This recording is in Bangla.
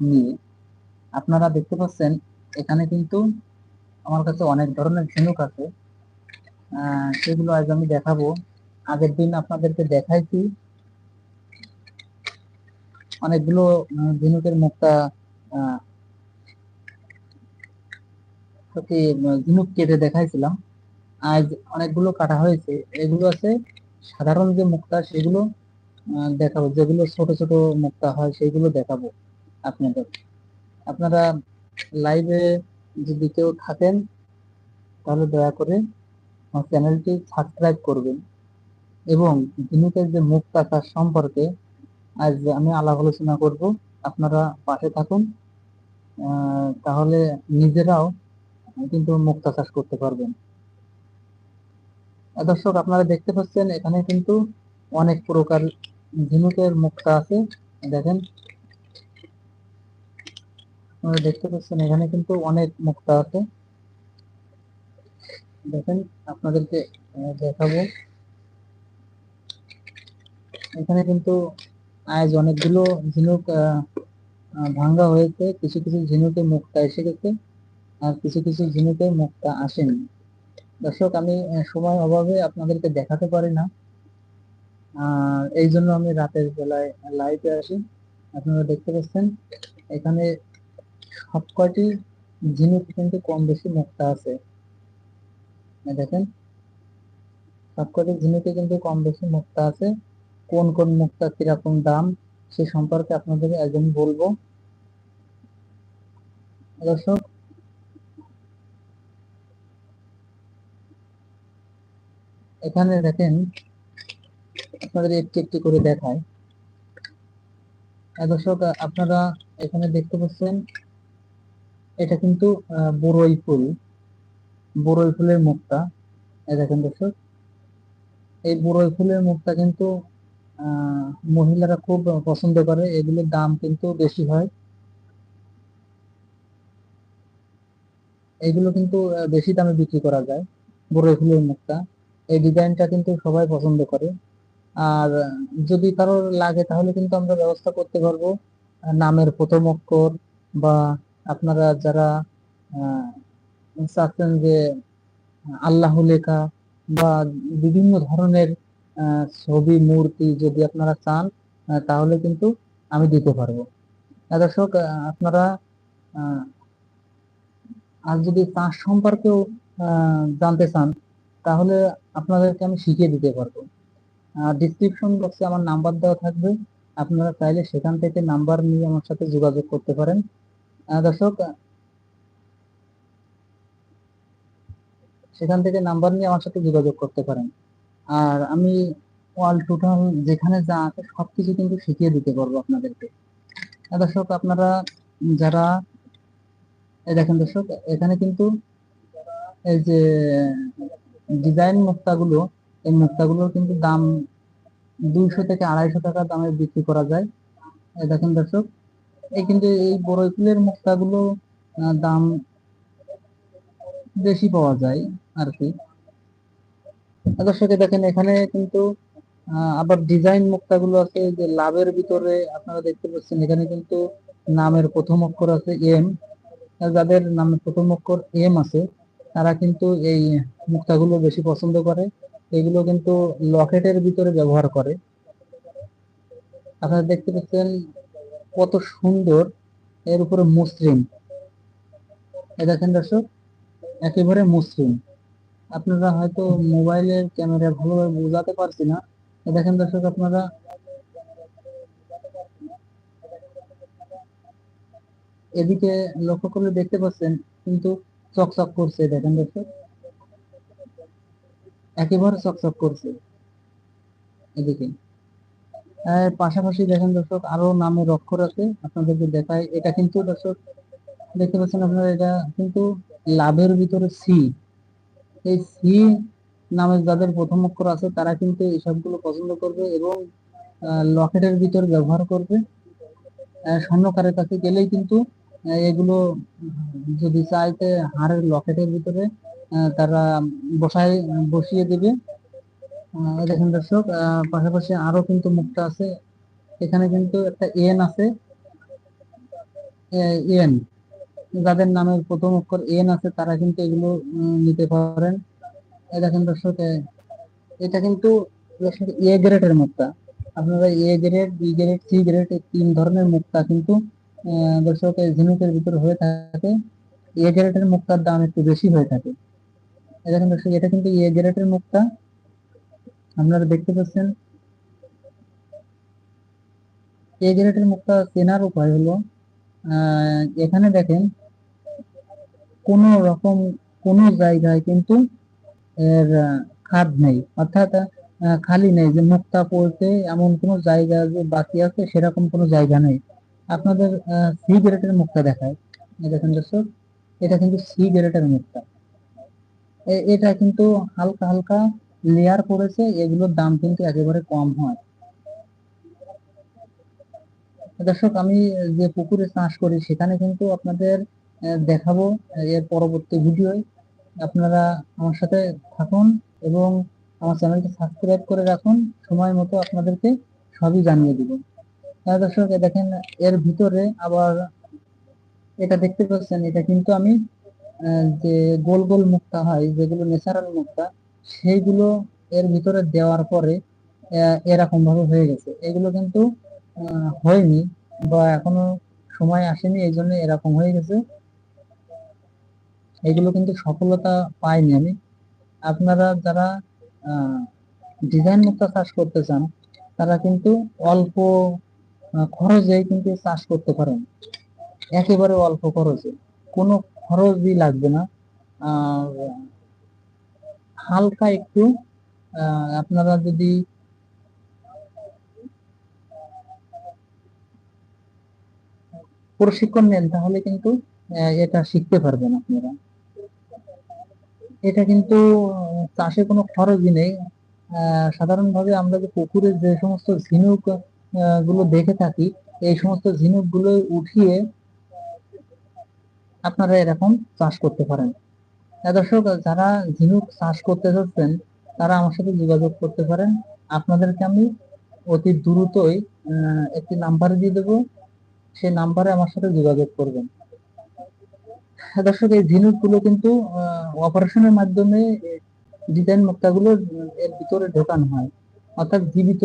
নিয়ে আপনারা দেখতে পাচ্ছেন, এখানে কিন্তু আমার কাছে অনেক ধরনের ঝিনুক আছে। সেগুলো আজ আমি দেখাবো। আগের দিন আপনাদেরকে দেখাইছি। অনেকগুলো ঝিনুকের মুখটা ঝিনুক কেটে দেখাইছিলাম। আজ অনেকগুলো কাটা হয়েছে। এগুলো আছে সাধারণ যে মুক্তা সেগুলো দেখাবো। যেগুলো ছোট ছোট মুক্তা হয়, সেগুলো দেখাবো। আপনাদের। আপনারা লাইভে যদি কেউ থাকেন, তাহলে দয়া করে আমার চ্যানেলটি সাবস্ক্রাইব করবেন। এবং ঝিনুকের যে মুক্তা তার সম্পর্কে আজ আমি আলাপ আলোচনা করব, আপনারা পাশে থাকুন তাহলে নিজেরাও কিন্তু মুক্তা চাষ করতে পারবেন। দর্শক, আপনারা দেখতে পাচ্ছেন, এখানে কিন্তু অনেক প্রকার ঝিনুকের মুক্তা আছে। দেখেন দেখতে পাচ্ছেন, এখানে কিন্তু অনেক মুক্তা আছে। দেখেন, আপনাদেরকে দেখাবো। এখানে কিন্তু আজ অনেকগুলো ঝিনুক ভাঙ্গা হয়েছে। কিছু কিছু ঝিনুকে মুক্তা এসে গেছে, আর কিছু কিছু ঝিনুকে মুক্তা আসেনি। দর্শক, আমি সময় অভাবে আপনাদেরকে দেখাতে পারি না। আর এই জন্য আমি রাতের বেলায় লাইভে আসি। আপনারা দেখতে পাচ্ছেন, এখানে সব কয়টি ঝিনুক কিন্তু কম বেশি মুক্তা আছে। দেখেন। সবকটি ঝিনুকে কিন্তু কম বেশি মুক্তা আছে। কোন কোন মুক্তা কীরকম দাম, সে সম্পর্কে আপনাদের একজন বলব। দর্শক, এখানে দেখেন, আপনাদের একটি একটি করে দেখায় দর্শক, আপনারা এখানে দেখতে পাচ্ছেন এটা কিন্তু বড়ই ফুল। বড়ই ফুলের মুখটা, এই দেখেন এই বড়ই ফুলের মুখটা কিন্তু মহিলারা খুব পছন্দ করে। এগুলোর দাম কিন্তু বেশি হয়। এগুলো কিন্তু বেশি দামে বিক্রি করা যায় বড়ই ফুলের মুখটা। এই ডিজাইনটা কিন্তু সবাই পছন্দ করে। আর, যদি কারোর লাগে তাহলে কিন্তু আমরা ব্যবস্থা করতে পারব নামের প্রথম অক্ষর বা আপনারা যারা চাচ্ছেন যে আল্লাহ লেখা বা বিভিন্ন ধরনের ছবি, মূর্তি যদি আপনারা চান তাহলে কিন্তু আমি দিতে পারব। দর্শক আপনারা আর যদি চাষ সম্পর্কেও জানতে চান, তাহলে আপনাদেরকে আমি শিখিয়ে দিতে পারব। ডিসক্রিপশন বক্সে আমার নাম্বার দেওয়া থাকবে। আপনারা চাইলে সেখান থেকে নাম্বার নিয়ে আমার সাথে যোগাযোগ করতে পারেন। দর্শক সেখান থেকে নাম্বার নিয়ে আমার সাথে যোগাযোগ করতে পারেন। আর আমি অল টোটাল যেখানে যা আছে সবকিছু কিন্তু শিখিয়ে দিতে পারব আপনাদেরকে। দর্শক, আপনারা যারা দেখেন দর্শক, এখানে কিন্তু এই যে ডিজাইন মুক্তাগুলো, এই মুক্তাগুলোর কিন্তু দাম দুইশো থেকে আড়াইশো টাকা দামে বিক্রি করা যায়। দেখেন দর্শক এই কিন্তু এই বড় ফুলের মুক্তাগুলো দাম বেশি পাওয়া যায় আর কি দর্শকে দেখেন, এখানে কিন্তু আবার ডিজাইন মুক্তাগুলো আছে যে লাভের ভিতরে আপনারা দেখতে পাচ্ছেন, এখানে কিন্তু নামের প্রথম অক্ষর আছে এম যাদের নামের প্রথম অক্ষর এম আছে, তারা কিন্তু এই মুক্তাগুলো বেশি পছন্দ করে। এগুলো কিন্তু লকেটের ভিতরে ব্যবহার করে। আপনারা দেখতে পাচ্ছেন কত সুন্দর এর উপরে মসৃণ। এ দেখেন দর্শক, একেবারে মসৃণ। আপনারা হয়তো মোবাইলের ক্যামেরা ভালোভাবে বোঝাতে পারছি না। এ দেখেন দর্শক, আপনারা এদিকে লক্ষ্য করলে দেখতে পাচ্ছেন, কিন্তু চকচক করছে। দেখেন দর্শক, একেবারে চকচক করছে। এদিকে পাশাপাশি দেখেন দর্শক, আরও নামের অক্ষর আছে আপনাদেরকে দেখায়। এটা কিন্তু দর্শক, দেখতে পাচ্ছেন আপনারা, এটা কিন্তু লাভের ভিতরে সি এই সি নামে যাদের প্রথম অক্ষর আছে, তারা কিন্তু এই সবগুলো পছন্দ করবে এবং লকেটের ভিতর ব্যবহার করবে। স্বর্ণকারের কাছে গেলেই কিন্তু এগুলো যদি চাইতে হাড়ের লকেটের ভিতরে তারা বসায়, বসিয়ে দেবে। দেখেন দর্শক পাশাপাশি আরও কিন্তু মুক্তা আছে। এখানে কিন্তু একটা এন আছে। এন। যাদের নামের প্রথম অক্ষর এন আছে, তারা কিন্তু এগুলো নিতে পারেন। দেখেন দর্শক এটা কিন্তু এ গ্রেডের মুক্তা আপনারা A grade, B grade, C grade এই তিন ধরনের মুক্তা কিন্তু দর্শক ঝিনুকের ভিতর হয়ে থাকে। এ গ্রেডের মুক্তার দাম একটু বেশি হয়ে থাকে। দেখেন দর্শক, এটা কিন্তু এ গ্রেডের মুক্তা আপনারা দেখতে পাচ্ছেন? এ গ্রেডের মুক্তা চেনার উপায় হলো এখানে দেখেন কোন রকম, কোন জায়গায় কিন্তু এর খাদ নেই। অর্থাৎ খালি নেই যে মুক্তা পড়তে এমন কোনো জায়গা যে বাকি আছে, সেরকম কোনো জায়গা নেই। আপনাদের সি গ্রেডের মুক্তা দেখায় দেখেন দর্শক, এটা কিন্তু সি গ্রেডের মুক্তা এটা কিন্তু হালকা হালকা লেয়ার করেছে, এগুলোর দাম কিন্তু একেবারে কম হয়। দর্শক, আমি যে পুকুরে চাষ করি, সেখানে কিন্তু আপনাদের দেখাবো এর পরবর্তী ভিডিও আপনারা আমার সাথে থাকুন এবং আমার চ্যানেলটি সাবস্ক্রাইব করে রাখুন। সময় মতো আপনাদেরকে সবই জানিয়ে দিব। দর্শক দেখেন, এর ভিতরে আবার এটা দেখতে পাচ্ছেন, এটা কিন্তু আমি যে গোল গোল মুক্তা হয়, যেগুলো ন্যাচারাল মুক্তা সেইগুলো এর ভিতরে দেওয়ার পরে এরকম ভাবে হয়ে গেছে। এগুলো কিন্তু হয়নি বা এখনও সময় আসেনি, এই জন্য এরকম হয়ে গেছে। এগুলো কিন্তু সফলতা পাইনি আমি। আপনারা যারা ডিজাইন মুক্ত চাষ করতে চান, তারা কিন্তু অল্প খরচে কিন্তু চাষ করতে পারেন। একেবারে অল্প খরচে। কোনো খরচই লাগবে না। আর হালকা একটু আপনারা যদি প্রশিক্ষণ নেন, তাহলে কিন্তু এটা শিখতে পারবেন আপনারা। এটা কিন্তু চাষে কোনো খরচই নেই। সাধারণভাবে আমরা যে পুকুরের যে সমস্ত ঝিনুকগুলো দেখে থাকি, এই সমস্ত ঝিনুকগুলো উঠিয়ে আপনারা এরকম চাষ করতে পারেন। দর্শক, যারা ঝিনুক চাষ করতে চাচ্ছেন তারা আমার সাথে যোগাযোগ করতে পারেন। আপনাদেরকে আমি অতি দ্রুতই একটি নাম্বার দিয়ে দেবো। সেই নাম্বারে আমার সাথে যোগাযোগ করবেন। দর্শক, এই ঝিনুকগুলো কিন্তু অপারেশনের মাধ্যমে ডিজাইন মুক্তাগুলো, এর ভিতরে ঢোকানো হয়। অর্থাৎ জীবিত